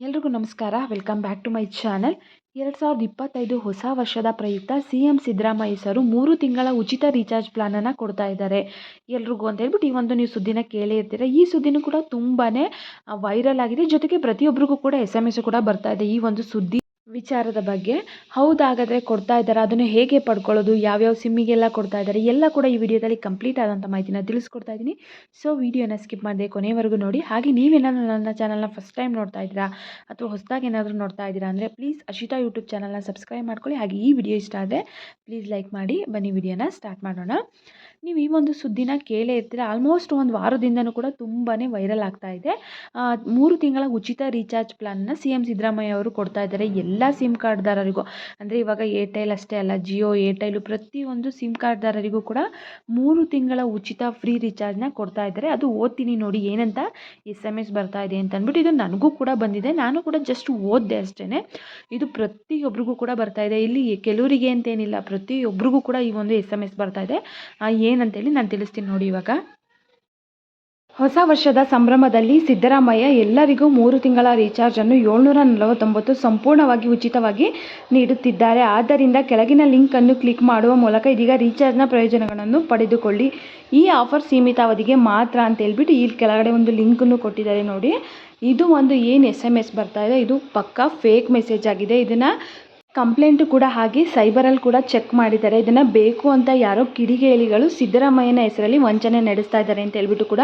ಎಲ್ರಿಗೂ ನಮಸ್ಕಾರ. Welcome back to my channel ಎರಡು ಸಾವಿರದ ಇಪ್ಪತ್ತೈದು ಹೊಸ ವರ್ಷದ ಪ್ರಯುಕ್ತ ಸಿ ಎಂ ಸಿದ್ದರಾಮಯ್ಯ ಸರು ಮೂರು ತಿಂಗಳ ಉಚಿತ ರೀಚಾರ್ಜ್ ಪ್ಲಾನನ್ನು ಕೊಡ್ತಾ ಇದ್ದಾರೆ. ಎಲ್ರಿಗೂ ಅಂತ ಹೇಳ್ಬಿಟ್ಟು ಈ ಒಂದು ನೀವು ಸುದ್ದಿನ ಕೇಳೇ ಇರ್ತೀರ? ಈ ಸುದ್ದಿನೂ ಕೂಡ ತುಂಬಾ ವೈರಲ್ ಆಗಿದೆ. ಜೊತೆಗೆ ಪ್ರತಿಯೊಬ್ಬರಿಗೂ ಕೂಡ ಎಸ್ ಎಂ ಎಸ್ ಕೂಡ ಬರ್ತಾ ಇದೆ. ಈ ಒಂದು ಸುದ್ದಿ ವಿಚಾರದ ಬಗ್ಗೆ. ಹೌದಾಗಾದರೆ ಕೊಡ್ತಾ ಇದ್ದಾರೆ. ಅದನ್ನು ಹೇಗೆ ಪಡ್ಕೊಳ್ಳೋದು? ಯಾವ್ಯಾವ ಸಿಮ್ಮಿಗೆಲ್ಲ ಕೊಡ್ತಾ ಇದ್ದಾರೆ? ಎಲ್ಲ ಕೂಡ ಈ ವಿಡಿಯೋದಲ್ಲಿ ಕಂಪ್ಲೀಟ್ ಆದಂಥ ಮಾಹಿತಿನ ತಿಳಿಸ್ಕೊಡ್ತಾ ಇದ್ದೀನಿ. ಸೊ, ವಿಡಿಯೋನ ಸ್ಕಿಪ್ ಮಾಡದೆ ಕೊನೆವರೆಗೂ ನೋಡಿ. ಹಾಗೆ ನೀವೇನಾದರೂ ನನ್ನ ಚಾನಲ್ನ ಫಸ್ಟ್ ಟೈಮ್ ನೋಡ್ತಾ ಇದ್ದೀರಾ ಅಥವಾ ಹೊಸದಾಗಿ ಏನಾದರೂ ನೋಡ್ತಾ ಇದ್ದೀರಾ ಅಂದರೆ ಪ್ಲೀಸ್ ಅಶಿತಾ ಯೂಟ್ಯೂಬ್ ಚಾನಲ್ನ ಸಬ್ಸ್ಕ್ರೈಬ್ ಮಾಡ್ಕೊಳ್ಳಿ. ಹಾಗೆ ಈ ವಿಡಿಯೋ ಇಷ್ಟ ಆದರೆ ಪ್ಲೀಸ್ ಲೈಕ್ ಮಾಡಿ. ಬನ್ನಿ, ವಿಡಿಯೋನ ಸ್ಟಾರ್ಟ್ ಮಾಡೋಣ. ನೀವು ಈ ಒಂದು ಸುದ್ದಿನ ಕೇಳೇ ಇರ್ತೀರ. ಆಲ್ಮೋಸ್ಟ್ ಒಂದು ವಾರದಿಂದನೂ ಕೂಡ ತುಂಬಾ ವೈರಲ್ ಆಗ್ತಾ ಇದೆ. ಮೂರು ತಿಂಗಳ ಉಚಿತ ರೀಚಾರ್ಜ್ ಪ್ಲಾನ್ನ ಸಿ ಎಂ ಸಿದ್ದರಾಮಯ್ಯ ಅವರು ಕೊಡ್ತಾ ಇದ್ದಾರೆ ಎಲ್ಲ ಸಿಮ್ ಕಾರ್ಡ್ದಾರರಿಗೂ. ಅಂದರೆ ಇವಾಗ ಏರ್ಟೆಲ್ ಅಷ್ಟೇ ಅಲ್ಲ ಜಿಯೋ ಏರ್ಟೆಲು ಪ್ರತಿಯೊಂದು ಸಿಮ್ ಕಾರ್ಡ್ದಾರರಿಗೂ ಕೂಡ ಮೂರು ತಿಂಗಳ ಉಚಿತ ಫ್ರೀ ರೀಚಾರ್ಜ್ನ ಕೊಡ್ತಾ ಇದ್ದಾರೆ. ಅದು ಓದ್ತೀನಿ ನೋಡಿ ಏನಂತ ಎಸ್ ಎಂ ಎಸ್ ಬರ್ತಾ ಇದೆ ಅಂತ ಅಂದ್ಬಿಟ್ಟು ಇದು ನನಗೂ ಕೂಡ ಬಂದಿದೆ. ನಾನು ಕೂಡ ಜಸ್ಟ್ ಓದಿದೆ ಅಷ್ಟೇ ಇದು ಪ್ರತಿಯೊಬ್ಬರಿಗೂ ಕೂಡ ಬರ್ತಾ ಇದೆ. ಇಲ್ಲಿ ಕೆಲವರಿಗೆ ಅಂತೇನಿಲ್ಲ ಪ್ರತಿಯೊಬ್ಬರಿಗೂ ಕೂಡ ಈ ಒಂದು ಎಸ್ ಎಂ ಎಸ್ ಬರ್ತಾ ಇದೆ. ಏನಂತೇಳಿ ನಾನು ತಿಳಿಸ್ತೀನಿ ನೋಡಿ ಇವಾಗ. ಹೊಸ ವರ್ಷದ ಸಂಭ್ರಮದಲ್ಲಿ ಸಿದ್ದರಾಮಯ್ಯ ಎಲ್ಲರಿಗೂ ಮೂರು ತಿಂಗಳ ರೀಚಾರ್ಜನ್ನು ಏಳ್ನೂರ ನಲವತ್ತೊಂಬತ್ತು ಸಂಪೂರ್ಣವಾಗಿ ಉಚಿತವಾಗಿ ನೀಡುತ್ತಿದ್ದಾರೆ. ಆದ್ದರಿಂದ ಕೆಳಗಿನ ಲಿಂಕ್ ಅನ್ನು ಕ್ಲಿಕ್ ಮಾಡುವ ಮೂಲಕ ಇದೀಗ ರೀಚಾರ್ಜ್ನ ಪ್ರಯೋಜನಗಳನ್ನು ಪಡೆದುಕೊಳ್ಳಿ. ಈ ಆಫರ್ ಸೀಮಿತ ಅವಧಿಗೆ ಮಾತ್ರ ಅಂತ ಹೇಳ್ಬಿಟ್ಟು ಇಲ್ಲಿ ಕೆಳಗಡೆ ಒಂದು ಲಿಂಕನ್ನು ಕೊಟ್ಟಿದ್ದಾರೆ ನೋಡಿ. ಇದು ಒಂದು ಏನು ಎಸ್ ಎಂ ಎಸ್ ಬರ್ತಾ ಇದೆ. ಇದು ಪಕ್ಕಾ ಫೇಕ್ ಮೆಸೇಜ್ ಆಗಿದೆ. ಇದನ್ನು ಕಂಪ್ಲೇಂಟು ಕೂಡ ಹಾಗೆ ಸೈಬರಲ್ಲಿ ಕೂಡ ಚೆಕ್ ಮಾಡಿದ್ದಾರೆ. ಇದನ್ನು ಬೇಕು ಅಂತ ಯಾರೋ ಕಿಡಿಗೇಳಿಗಳು ಸಿದ್ದರಾಮಯ್ಯನ ಹೆಸರಲ್ಲಿ ವಂಚನೆ ನಡೆಸ್ತಾ ಇದ್ದಾರೆ ಅಂತ ಹೇಳ್ಬಿಟ್ಟು ಕೂಡ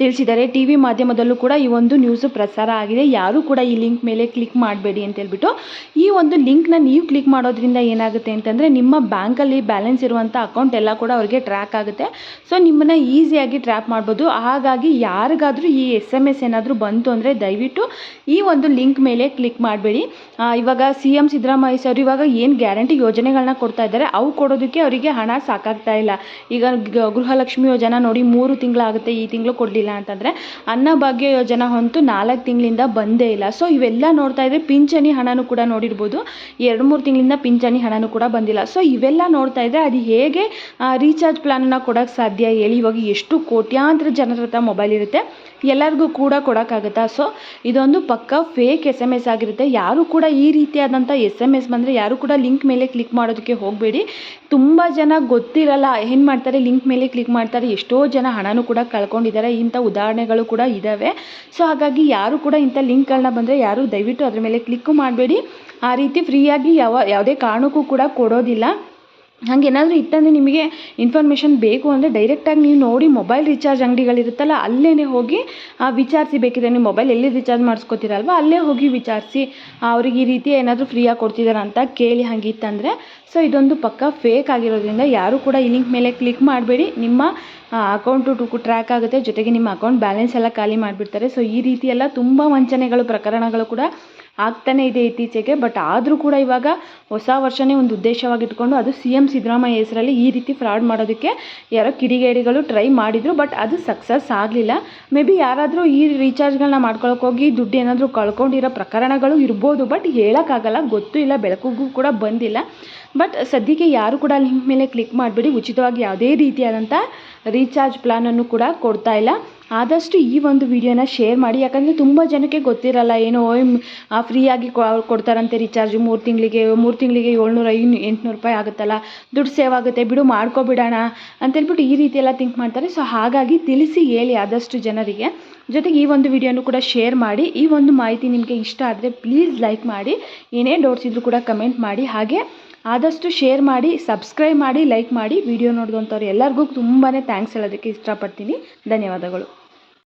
ತಿಳಿಸಿದ್ದಾರೆ. ಟಿ ವಿ ಮಾಧ್ಯಮದಲ್ಲೂ ಕೂಡ ಈ ಒಂದು ನ್ಯೂಸು ಪ್ರಸಾರ ಆಗಿದೆ. ಯಾರೂ ಕೂಡ ಈ ಲಿಂಕ್ ಮೇಲೆ ಕ್ಲಿಕ್ ಮಾಡಬೇಡಿ ಅಂತ ಹೇಳ್ಬಿಟ್ಟು ಈ ಒಂದು ಲಿಂಕ್ನ ನೀವು ಕ್ಲಿಕ್ ಮಾಡೋದ್ರಿಂದ ಏನಾಗುತ್ತೆ ಅಂತಂದರೆ ನಿಮ್ಮ ಬ್ಯಾಂಕಲ್ಲಿ ಬ್ಯಾಲೆನ್ಸ್ ಇರುವಂಥ ಅಕೌಂಟ್ ಎಲ್ಲ ಕೂಡ ಅವರಿಗೆ ಟ್ರ್ಯಾಕ್ ಆಗುತ್ತೆ. ಸೊ ನಿಮ್ಮನ್ನ ಈಸಿಯಾಗಿ ಟ್ರ್ಯಾಪ್ ಮಾಡ್ಬೋದು. ಹಾಗಾಗಿ ಯಾರಿಗಾದರೂ ಈ ಎಸ್ ಎಂ ಎಸ್ ಏನಾದರೂ ಬಂತು ಅಂದರೆ ದಯವಿಟ್ಟು ಈ ಒಂದು ಲಿಂಕ್ ಮೇಲೆ ಕ್ಲಿಕ್ ಮಾಡಬೇಡಿ. ಇವಾಗ ಸಿ ಎಂ ಸಿದ್ದರಾಮಯ್ಯ ಸರ್, ಇವಾಗ ಏನು ಗ್ಯಾರಂಟಿ ಯೋಜನೆಗಳನ್ನ ಕೊಡ್ತಾ ಇದ್ದಾರೆ, ಅವು ಕೊಡೋದಕ್ಕೆ ಅವರಿಗೆ ಹಣ ಸಾಕಾಗ್ತಾ ಇಲ್ಲ. ಈಗ ಗೃಹಲಕ್ಷ್ಮಿ ಯೋಜನೆ ನೋಡಿ ಮೂರು ತಿಂಗಳಾಗುತ್ತೆ, ಈ ತಿಂಗಳು ಕೊಡಲಿಲ್ಲ ಅಂತಂದರೆ ಅನ್ನಭಾಗ್ಯ ಯೋಜನೆ ಅಂತೂ ನಾಲ್ಕು ತಿಂಗಳಿಂದ ಬಂದೇ ಇಲ್ಲ. ಸೊ, ಇವೆಲ್ಲ ನೋಡ್ತಾ ಇದ್ದರೆ ಪಿಂಚಣಿ ಹಣನೂ ಕೂಡ ನೋಡಿರ್ಬೋದು. ಎರಡು ಮೂರು ತಿಂಗಳಿಂದ ಪಿಂಚಣಿ ಹಣನೂ ಕೂಡ ಬಂದಿಲ್ಲ. ಸೊ, ಇವೆಲ್ಲ ನೋಡ್ತಾ ಇದ್ದರೆ ಅದು ಹೇಗೆ ರೀಚಾರ್ಜ್ ಪ್ಲಾನನ್ನು ಕೊಡೋಕ್ಕೆ ಸಾಧ್ಯ ಹೇಳಿ ಇವಾಗ ಎಷ್ಟು ಕೋಟ್ಯಾಂತರ ಜನರ ಹತ್ರ ಮೊಬೈಲ್ ಇರುತ್ತೆ, ಎಲ್ಲರಿಗೂ ಕೂಡ ಕೊಡೋಕ್ಕಾಗುತ್ತಾ? ಸೊ, ಇದೊಂದು ಪಕ್ಕ ಫೇಕ್ ಎಸ್ ಎಂ ಎಸ್ ಆಗಿರುತ್ತೆ. ಯಾರು ಕೂಡ ಈ ರೀತಿಯಾದಂಥ ಎಸ್ ಎಂ ಎಸ್ ಬಂದರೆ ಯಾರು ಕೂಡ ಲಿಂಕ್ ಮೇಲೆ ಕ್ಲಿಕ್ ಮಾಡೋದಕ್ಕೆ ಹೋಗಬೇಡಿ. ತುಂಬ ಜನ ಗೊತ್ತಿರಲ್ಲ ಏನು ಮಾಡ್ತಾರೆ, ಲಿಂಕ್ ಮೇಲೆ ಕ್ಲಿಕ್ ಮಾಡ್ತಾರೆ, ಎಷ್ಟೋ ಜನ ಹಣನೂ ಕೂಡ ಕಳ್ಕೊಂಡಿದ್ದಾರೆ, ಇಂಥ ಉದಾಹರಣೆಗಳು ಕೂಡ ಇದ್ದಾವೆ ಸೊ ಹಾಗಾಗಿ ಯಾರು ಕೂಡ ಇಂಥ ಲಿಂಕ್ಗಳನ್ನ ಬಂದರೆ ಯಾರು ದಯವಿಟ್ಟು ಅದ್ರ ಮೇಲೆ ಕ್ಲಿಕ್ಕು ಮಾಡಬೇಡಿ. ಆ ರೀತಿ ಫ್ರೀಯಾಗಿ ಯಾವ, ಯಾವುದೇ ಕಾರಣಕ್ಕೂ ಕೂಡ ಕೊಡೋದಿಲ್ಲ. ಏನಾದರೂ ಇತ್ತಂದರೆ ನಿಮಗೆ ಇನ್ಫಾರ್ಮೇಷನ್ ಬೇಕು ಅಂದರೆ ಡೈರೆಕ್ಟಾಗಿ ನೀವು ನೋಡಿ ಮೊಬೈಲ್ ರೀಚಾರ್ಜ್ ಅಂಗಡಿಗಳಿರುತ್ತಲ್ಲ ಅಲ್ಲೇ ಹೋಗಿ ವಿಚಾರಿಸಿ ಬೇಕಿದ್ರೆ ನೀವು ಮೊಬೈಲ್ ಎಲ್ಲಿ ರೀಚಾರ್ಜ್ ಮಾಡಿಸ್ಕೋತೀರಲ್ವ, ಅಲ್ಲೇ ಹೋಗಿ ವಿಚಾರಿಸಿ ಅವ್ರಿಗೆ ಈ ರೀತಿ ಏನಾದರೂ ಫ್ರೀಯಾಗಿ ಕೊಡ್ತಿದ್ದಾರೆ ಅಂತ ಕೇಳಿ ಹಾಗಿತ್ತಂದರೆ ಸೊ ಇದೊಂದು ಪಕ್ಕ ಫೇಕ್ ಆಗಿರೋದ್ರಿಂದ ಯಾರೂ ಕೂಡ ಈ ಲಿಂಕ್ ಮೇಲೆ ಕ್ಲಿಕ್ ಮಾಡಬೇಡಿ. ನಿಮ್ಮ ಅಕೌಂಟು ಟು ಟ್ರ್ಯಾಕ್ ಆಗುತ್ತೆ, ಜೊತೆಗೆ ನಿಮ್ಮ ಅಕೌಂಟ್ ಬ್ಯಾಲೆನ್ಸ್ ಎಲ್ಲ ಖಾಲಿ ಮಾಡಿಬಿಡ್ತಾರೆ. ಸೊ ಈ ರೀತಿ ಎಲ್ಲ ತುಂಬ ವಂಚನೆಗಳು, ಪ್ರಕರಣಗಳು ಕೂಡ ಆಗ್ತಾನೇ ಇದೆ ಇತ್ತೀಚೆಗೆ ಬಟ್ ಆದರೂ ಕೂಡ ಇವಾಗ ಹೊಸ ವರ್ಷನೇ ಒಂದು ಉದ್ದೇಶವಾಗಿ ಇಟ್ಕೊಂಡು ಅದು ಸಿ ಎಂ ಸಿದ್ದರಾಮಯ್ಯ ಹೆಸರಲ್ಲಿ ಈ ರೀತಿ ಫ್ರಾಡ್ ಮಾಡೋದಕ್ಕೆ ಯಾರೋ ಕಿಡಿಗೇಡಿಗಳು ಟ್ರೈ ಮಾಡಿದರು ಬಟ್ ಅದು ಸಕ್ಸಸ್ ಆಗಲಿಲ್ಲ. ಮೇ ಬಿ ಯಾರಾದರೂ ಈ ರೀಚಾರ್ಜ್ಗಳನ್ನ ಮಾಡ್ಕೊಳಕ್ಕೆ ಹೋಗಿ ದುಡ್ಡು ಏನಾದರೂ ಕಳ್ಕೊಂಡಿರೋ ಪ್ರಕರಣಗಳು ಇರ್ಬೋದು ಬಟ್ ಹೇಳೋಕ್ಕಾಗಲ್ಲ, ಗೊತ್ತೂ ಇಲ್ಲ, ಬೆಳಕಿಗೂ ಕೂಡ ಬಂದಿಲ್ಲ. ಬಟ್ ಸದ್ಯಕ್ಕೆ ಯಾರು ಕೂಡ ಲಿಂಕ್ ಮೇಲೆ ಕ್ಲಿಕ್ ಮಾಡಿಬಿಡಿ, ಉಚಿತವಾಗಿ ಯಾವುದೇ ರೀತಿಯಾದಂಥ ರೀಚಾರ್ಜ್ ಪ್ಲಾನನ್ನು ಕೂಡ ಕೊಡ್ತಾ ಇಲ್ಲ. ಆದಷ್ಟು ಈ ಒಂದು ವಿಡಿಯೋನ ಶೇರ್ ಮಾಡಿ. ಯಾಕಂದರೆ ತುಂಬ ಜನಕ್ಕೆ ಗೊತ್ತಿರಲ್ಲ ಏನೋ ಫ್ರೀಯಾಗಿ ಕೊಡ್ತಾರಂತೆ ರೀಚಾರ್ಜು ಮೂರು ತಿಂಗಳಿಗೆ ಮೂರು ತಿಂಗಳಿಗೆ ಏಳ್ನೂರ ಐನು ಎಂಟುನೂರು ರೂಪಾಯಿ ಆಗುತ್ತಲ್ಲ. ದುಡ್ಡು ಸೇವ್ ಆಗುತ್ತೆ, ಬಿಡು, ಮಾಡ್ಕೊಬಿಡೋಣ ಅಂತೇಳ್ಬಿಟ್ಟು ಈ ರೀತಿ ಎಲ್ಲ ಥಿಂಕ್ ಮಾಡ್ತಾರೆ. ಸೊ ಹಾಗಾಗಿ ತಿಳಿಸಿ ಹೇಳಿ ಆದಷ್ಟು ಜನರಿಗೆ. ಜೊತೆಗೆ ಈ ಒಂದು ವಿಡಿಯೋನು ಕೂಡ ಶೇರ್ ಮಾಡಿ. ಈ ಒಂದು ಮಾಹಿತಿ ನಿಮಗೆ ಇಷ್ಟ ಆದರೆ ಪ್ಲೀಸ್ ಲೈಕ್ ಮಾಡಿ. ಏನೇ ಡೌಟ್ಸ್ ಇದ್ದರೂ ಕೂಡ ಕಮೆಂಟ್ ಮಾಡಿ. ಹಾಗೆ ಆದಷ್ಟು ಶೇರ್ ಮಾಡಿ ಸಬ್ಸ್ಕ್ರೈಬ್ ಮಾಡಿ ಲೈಕ್ ಮಾಡಿ ವಿಡಿಯೋ ನೋಡಿದಂಥವ್ರು ಎಲ್ಲರಿಗೂ ತುಂಬಾ ಥ್ಯಾಂಕ್ಸ್ ಹೇಳೋದಕ್ಕೆ ಇಷ್ಟಪಡ್ತೀನಿ. ಧನ್ಯವಾದಗಳು.